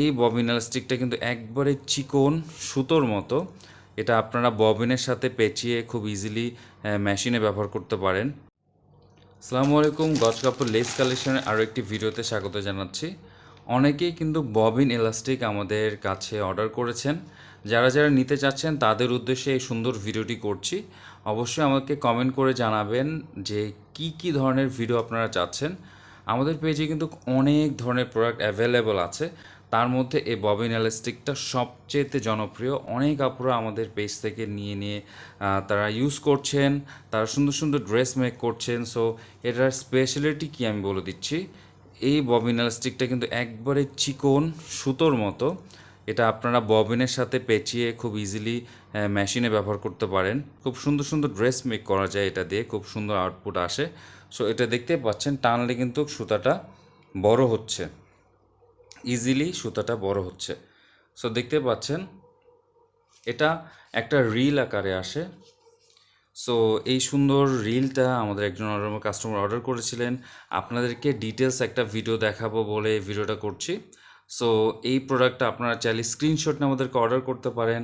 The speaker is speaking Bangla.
এই ববিন স্টিকটা কিন্তু একবারে চিকন সুতোর মতো। এটা আপনারা ববিনের সাথে পেঁচিয়ে খুব ইজিলি মেশিনে ব্যবহার করতে পারেন। আসসালামু আলাইকুম, গজ কাপড় লেস কালেকশনের আরও একটি ভিডিওতে স্বাগত জানাচ্ছি। অনেকেই কিন্তু ববিন এলাস্টিক আমাদের কাছে অর্ডার করেছেন। যারা যারা নিতে চাচ্ছেন, তাদের উদ্দেশ্যে এই সুন্দর ভিডিওটি করছি। অবশ্যই আমাকে কমেন্ট করে জানাবেন যে কি কি ধরনের ভিডিও আপনারা চাচ্ছেন। আমাদের পেজে কিন্তু অনেক ধরনের প্রোডাক্ট অ্যাভেলেবল আছে। তার মধ্যে এই ববিন এলাস্টিকটা সবচেয়েতে জনপ্রিয়। অনেক আপুরা আমাদের পেজ থেকে নিয়ে নিয়ে তারা ইউজ করছেন, তারা সুন্দর সুন্দর ড্রেস মেক করছেন। সো এটার স্পেশালিটি কি আমি বলে দিচ্ছি? এই ববিন এলাস্টিকটা কিন্তু একবারে চিকন সুতোর মতো। এটা আপনারা ববিনের সাথে পেঁচিয়ে খুব ইজিলি মেশিনে ব্যবহার করতে পারেন। খুব সুন্দর সুন্দর ড্রেস মেক করা যায় এটা দিয়ে, খুব সুন্দর আউটপুট আসে। সো এটা দেখতে পাচ্ছেন, টানলে কিন্তু সুতাটা বড় হচ্ছে। ইজিলি সুতাটা বড় হচ্ছে। সো দেখতে পাচ্ছেন, এটা একটা রিল আকারে আসে। সো এই সুন্দর রিলটা আমাদের একজন কাস্টমার অর্ডার করেছিলেন। আপনাদেরকে ডিটেলস একটা ভিডিও দেখাবো বলে ভিডিওটা করছি। সো এই প্রোডাক্টটা আপনারা চাইলে স্ক্রিনশট নিয়ে আমাদেরকে অর্ডার করতে পারেন।